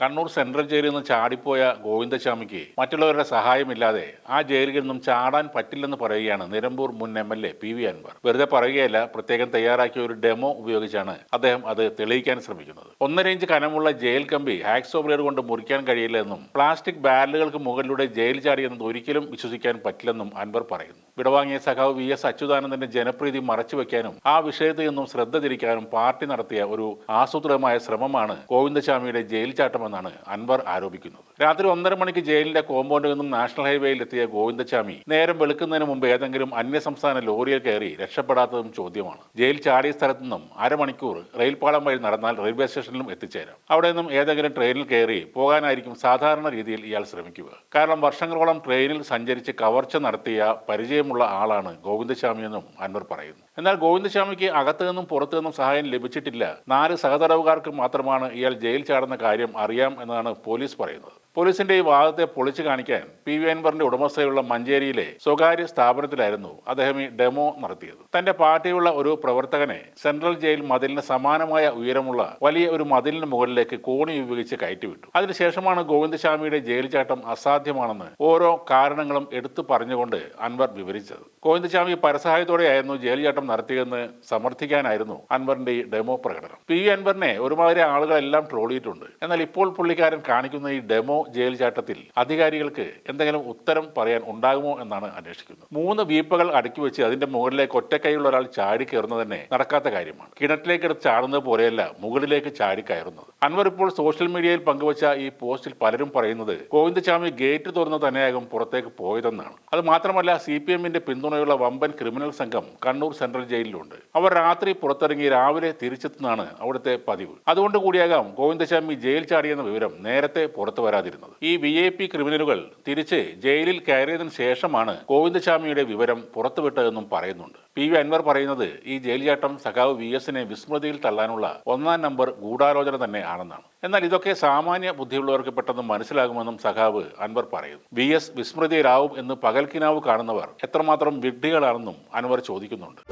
Kannur central ജയിലിൽ നിന്ന് ചാടിപ്പോയ ഗോവിന്ദസ്വാമിക്ക് മറ്റുള്ളവരുടെ സഹായമില്ലാതെ ആ ജയിലിൽ നിന്നും ചാടാൻ പറ്റില്ലെന്ന് പറയുകയാണ് നിലമ്പൂർ മുൻ M L A P V Anvar. വെറുതെ പറയുകയല്ല പ്രത്യേകം തയ്യാറാക്കിയ ഒരു ഡെമോ ഉപയോഗിച്ചാണ് അദ്ദേഹം അത് തെളിയിക്കാൻ ശ്രമിക്കുന്നത്. ഒന്നര ഇഞ്ച് കനമുള്ള ജയിൽ കമ്പി ഹാക്സോ ബ്ലേഡ് കൊണ്ട് മുറിക്കാൻ കഴിയില്ല എന്നും പ്ലാസ്റ്റിക് ബാരലുകൾക്ക് മുകളിലൂടെ ജയിൽ ചാടിയെന്നത് ഒരിക്കലും വിശ്വസിക്കാൻ പറ്റില്ലെന്നും അൻവർ പറയുന്നു. വിടവാങ്ങിയ സഖാവ് വി എസ് അച്യുതാനന്ദന്റെ ജനപ്രീതി മറച്ചുവെക്കാനും ആ വിഷയത്തിൽ നിന്നും ശ്രദ്ധ തിരിക്കാനും പാർട്ടി നടത്തിയ ഒരു ആസൂത്രിതമായ ശ്രമമാണ് ഗോവിന്ദസ്വാമിയുടെ ജയിൽ ചാട്ടമെന്നാണ് അൻവർ ആരോപിക്കുന്നത്. രാത്രി ഒന്നര മണിക്ക് ജയിലിന്റെ കോമ്പൗണ്ടിൽ നിന്നും നാഷണൽ ഹൈവേയിൽ എത്തിയ ഗോവിന്ദസ്വാമി നേരം വെളുക്കുന്നതിന് മുമ്പ് ഏതെങ്കിലും അന്യസംസ്ഥാന ലോറിയിൽ കയറി രക്ഷപ്പെടാത്തതും ചോദ്യമാണ്. ജയിൽ ചാടിയ സ്ഥലത്തു നിന്നും അരമണിക്കൂർ റെയിൽപാളം വഴി നടന്നാൽ റെയിൽവേ സ്റ്റേഷനിലും എത്തിച്ചേരാം. അവിടെ നിന്നും ഏതെങ്കിലും ട്രെയിനിൽ കയറി പോകാനായിരിക്കും സാധാരണ രീതിയിൽ ഇയാൾ ശ്രമിക്കുക. കാരണം വർഷങ്ങളോളം ട്രെയിനിൽ സഞ്ചരിച്ച് കവർച്ച നടത്തിയ പരിചയമുള്ള ആളാണ് ഗോവിന്ദസ്വാമിയെന്നും അൻവർ പറയുന്നു. എന്നാൽ ഗോവിന്ദസ്വാമിക്ക് അകത്തു നിന്നും പുറത്തു നിന്നും സഹായം ലഭിച്ചിട്ടില്ല. നാല് സഹതടവുകാർക്ക് മാത്രമാണ് ഇയാൾ ജയിൽ ചാടുന്ന കാര്യം അറിയാം എന്നാണ് പോലീസ് പറയുന്നത്. പോലീസിന്റെ ഈ വാദത്തെ പൊളിച്ചു കാണിക്കാൻ പി വി അൻവറിന്റെ ഉടമസ്ഥയുള്ള മഞ്ചേരിയിലെ സ്വകാര്യ സ്ഥാപനത്തിലായിരുന്നു അദ്ദേഹം ഈ ഡെമോ നടത്തിയത്. തന്റെ പാർട്ടിയുള്ള ഒരു പ്രവർത്തകനെ സെൻട്രൽ ജയിൽ മതിലിന് സമാനമായ ഉയരമുള്ള വലിയ ഒരു മതിലിന് മുകളിലേക്ക് കോണി ഉപയോഗിച്ച് കയറ്റിവിട്ടു. അതിനുശേഷമാണ് ഗോവിന്ദസ്വാമിയുടെ ജയിൽ ചാട്ടം അസാധ്യമാണെന്ന് ഓരോ കാരണങ്ങളും എടുത്തു പറഞ്ഞുകൊണ്ട് അൻവർ വിവരിച്ചത്. ഗോവിന്ദസ്വാമി പരസഹായത്തോടെയായിരുന്നു ജയിൽ ചാട്ടം നടത്തിയതെന്ന് സമർത്ഥിക്കാനായിരുന്നു അൻവറിന്റെ ഈ ഡെമോ പ്രകടനം. പി വി അൻവറിനെ ഒരുമാതിരി ആളുകളെല്ലാം ട്രോളിയിട്ടുണ്ട്. എന്നാൽ ഇപ്പോൾ പുള്ളിക്കാരൻ കാണിക്കുന്ന ഈ ഡെമോ ജയിൽ ചാട്ടത്തിൽ അധികാരികൾക്ക് എന്തെങ്കിലും ഉത്തരം പറയാൻ ഉണ്ടാകുമോ എന്നാണ് അന്വേഷിക്കുന്നത്. മൂന്ന് വീപ്പകൾ അടുക്കി വെച്ച് അതിന്റെ മുകളിലേക്ക് ഒറ്റക്കൈയുള്ള ഒരാൾ ചാടി കയറുന്നത് തന്നെ നടക്കാത്ത കാര്യമാണ്. കിണറ്റിലേക്ക് എടുത്ത് ചാടുന്നത് പോലെയല്ല മുകളിലേക്ക് ചാടി കയറുന്നത്. അൻവർ ഇപ്പോൾ സോഷ്യൽ മീഡിയയിൽ പങ്കുവച്ച ഈ പോസ്റ്റിൽ പലരും പറയുന്നത് ഗോവിന്ദസ്വാമി ഗേറ്റ് തുറന്ന് തന്നെയാകും പുറത്തേക്ക് പോയതെന്നാണ്. അത് മാത്രമല്ല സി പി എമ്മിന്റെ പിന്തുണയുള്ള വമ്പൻ ക്രിമിനൽ സംഘം കണ്ണൂർ സെൻട്രൽ ജയിലിലുണ്ട്. അവർ രാത്രി പുറത്തിറങ്ങി രാവിലെ തിരിച്ചെത്തുന്നതാണ് അവിടുത്തെ പതിവ്. അതുകൊണ്ട് കൂടിയാകാം ഗോവിന്ദസ്വാമി ജയിൽ ചാടിയെന്ന വിവരം നേരത്തെ പുറത്തു വരാതിരുന്നത് ഈ വി ഐ പി ക്രിമിനലുകൾ തിരിച്ച് ജയിലിൽ കയറിയതിനു ശേഷമാണ് ഗോവിന്ദസ്വാമിയുടെ വിവരം പുറത്തുവിട്ടതെന്നും പറയുന്നുണ്ട്. പി വി അൻവർ പറയുന്നത് ഈ ജയിൽ സഖാവ് വി എസിനെ വിസ്മൃതിയിൽ തള്ളാനുള്ള ഒന്നാം നമ്പർ ഗൂഢാലോചന തന്നെ ആണെന്നാണ്. എന്നാൽ ഇതൊക്കെ സാമാന്യ ബുദ്ധിയുള്ളവർക്ക് പെട്ടെന്ന് മനസ്സിലാകുമെന്നും സഖാവ് അൻവർ പറയുന്നു. വി എസ് വിസ്മൃതിയിലാവും എന്ന് പകൽക്കിനാവ് കാണുന്നവർ എത്രമാത്രം വിഡ്ഢികളാണെന്നും അൻവർ ചോദിക്കുന്നുണ്ട്.